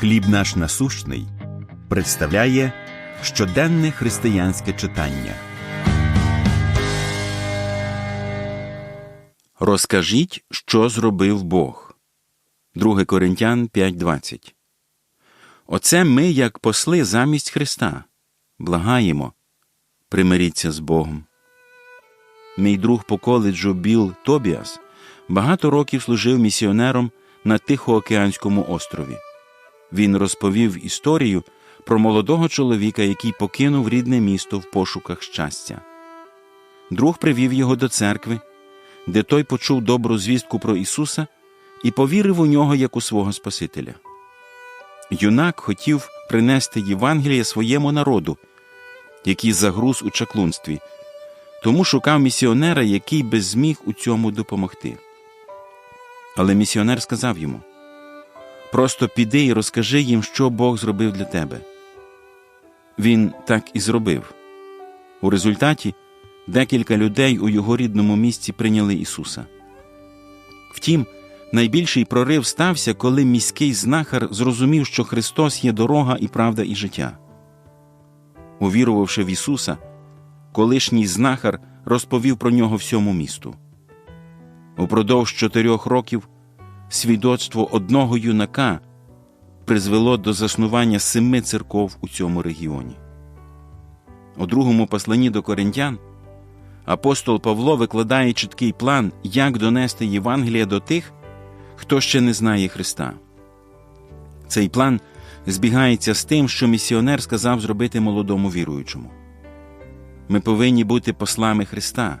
Хліб наш насущний представляє щоденне християнське читання. Розкажіть, що зробив Бог. 2 Коринтян 5.20 Оце ми, як посли замість Христа. Благаємо. Примиріться з Богом. Мій друг по коледжу Біл Тобіас багато років служив місіонером на Тихоокеанському острові. Він розповів історію про молодого чоловіка, який покинув рідне місто в пошуках щастя. Друг привів його до церкви, де той почув добру звістку про Ісуса і повірив у нього як у свого Спасителя. Юнак хотів принести Євангеліє своєму народу, який загруз у чаклунстві, тому шукав місіонера, який би зміг у цьому допомогти. Але місіонер сказав йому Просто піди і розкажи їм, що Бог зробив для тебе. Він так і зробив. У результаті декілька людей у його рідному місті прийняли Ісуса. Втім, найбільший прорив стався, коли міський знахар зрозумів, що Христос є дорога і правда і життя. Увірувавши в Ісуса, колишній знахар розповів про нього всьому місту. Упродовж чотирьох років свідоцтво одного юнака призвело до заснування семи церков у цьому регіоні. У другому посланні до коринтян апостол Павло викладає чіткий план, як донести Євангелія до тих, хто ще не знає Христа. Цей план збігається з тим, що місіонер сказав зробити молодому віруючому. Ми повинні бути послами Христа,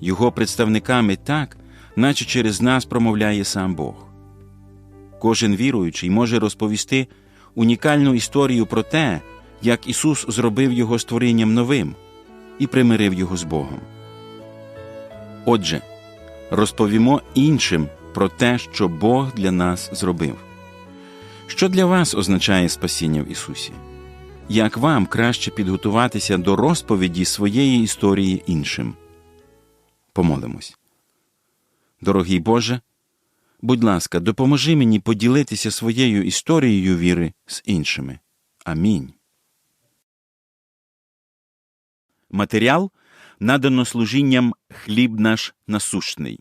Його представниками так, наче через нас промовляє сам Бог. Кожен віруючий може розповісти унікальну історію про те, як Ісус зробив Його створінням новим і примирив Його з Богом. Отже, розповімо іншим про те, що Бог для нас зробив. Що для вас означає спасіння в Ісусі? Як вам краще підготуватися до розповіді своєї історії іншим? Помолимось. Дорогий Боже, будь ласка, допоможи мені поділитися своєю історією віри з іншими. Амінь. Матеріал надано служінням хліб наш насущний